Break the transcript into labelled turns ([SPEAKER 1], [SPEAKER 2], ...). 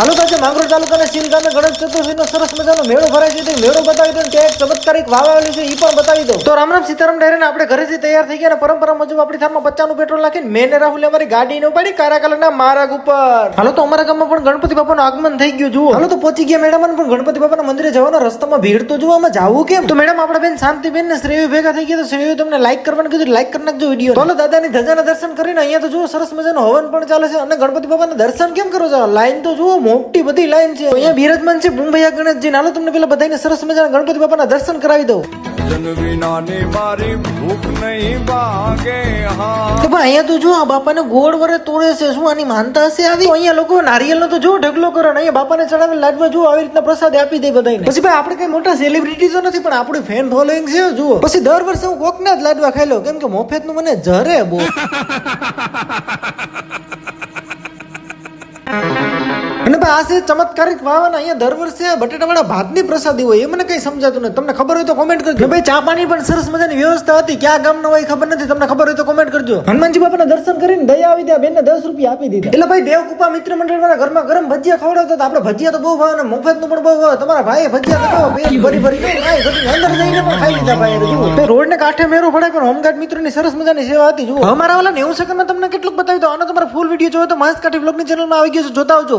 [SPEAKER 1] હાલો તો આજે માંગરોળ તાલુકાના ચીલ ગામે ગણેશ ચતુર્થીનો સરસ મજાનો મેળો ભરાય છે. મેળો બતાવી દો ત્યાં એક ચમત્કારિક વાવ આવેલી છે એ પણ બતાવી દો તો રામ રામ સીતારામ ડાયરેને આપણે ઘરેથી તૈયાર થઈ ગયા અને પરંપરા મુજબ આપણી થારમાં બચ્ચાનું પેટ્રોલ નાખીને મેં ને રાહુલે અમારી ગાડીને ઉપાડી કારા કલરના માર્ગ ઉપર. હાલો તો અમારા ગામમાં પણ ગણપતિ બાપાનું આગમન થઈ ગયું, જુઓ. હાલો તો પહોંચી ગયા મેડમ પણ ગણપતિ બાપાના મંદિરે જવાના રસ્તામાં ભીડ તો જુઓ, આમાં જવું કેમ? તો મેડમ, આપણે બેન શાંતિબેન ને શ્રેયુ ભેગા થઈ ગયા, તો શ્રેયુ તમને લાઈક કરવાનું કીધું લાઈક કરી નાખજો વીડિયો હાલો, દાદાની ધજાના દર્શન કરીને અહીંયા તો જુઓ, સરસ મજાનો હવન પણ ચાલે છે અને ગણપતિ બાપાના દર્શન કેમ કરો છો? લાઈન તો જુઓ મોટી બધી લાઈન છે. અહીંયા બિરાજમાન છે બુંભૈયા ગણેશજી. હાલો તમને પેલા બધાને સરસ મજાના ગણપતિ બાપાના દર્શન કરાવી દઉં. તો અહીંયા તો જો આ બાપાને ગોળ વરે તોડે છે. શું આની માનતા હશે આવી? અહીંયા લોકો નારિયેલનો તો જો ઢગલો કરો અહીંયા બાપાને ચડાવે લાડવા જો આવી રીતના પ્રસાદ આપી દે બધાને પછી ભાઈ આપણે કઈ મોટા સેલિબ્રિટી તો નથી પણ આપણું ફેન ફોલોઈંગ છે જુઓ. પછી દર વર્ષે હું કોકના જ લાડવા ખાઈ લઉં. કેમ કે મોફેતનું મને જરે બહુ. અને ભાઈ આ છે ચમત્કારિક વાવન અહીંયા દર વર્ષે બટેટાવાળા ભાતની પ્રસાદી હોય એ મને કંઈ સમજાતું નથી. તમને ખબર હોય તો કોમેન્ટ કરજો. ભાઈ ચા પાણી પણ સરસ મજાની વ્યવસ્થા હતી. ક્યાં ગામનો હોય ખબર નથી. તમને ખબર હોય તો કોમેન્ટ કરજો. હનુમાનજી બાપાના દર્શન કરીને દયા આવી ત્યાં બેનને દસ રૂપિયા આપી દીધા. એટલે ભાઈ દેવકૃપા મિત્ર મંડળ વાળા ઘરમાં ગરમ ભજીયા ખવડાવતા હતા. આપણે ભજીયા તો બહુ ભાવ અને મફતનું પણ બહુ ભાવ. તમારા ભાઈ ભજીયા ખાવ પેટ ભરી ભરી અંદર જઈને પણ ખાઈ લીધા ભાઈ રોડ ને કાંઠે મેરો પડે પણ હોમગાર્ડ મિત્રોની સરસ મજાની સેવા હતી. જુઓ. અમારા વાળા નેવું સેકન્ડમાં તમને કેટલું બતાવ્યું તો આનો તમારે ફૂલ વીડિયો જોયો તો મહેશ કાઠી બ્લોગની ચેનલમાં આવી ગયો છે. જોતા આવજો.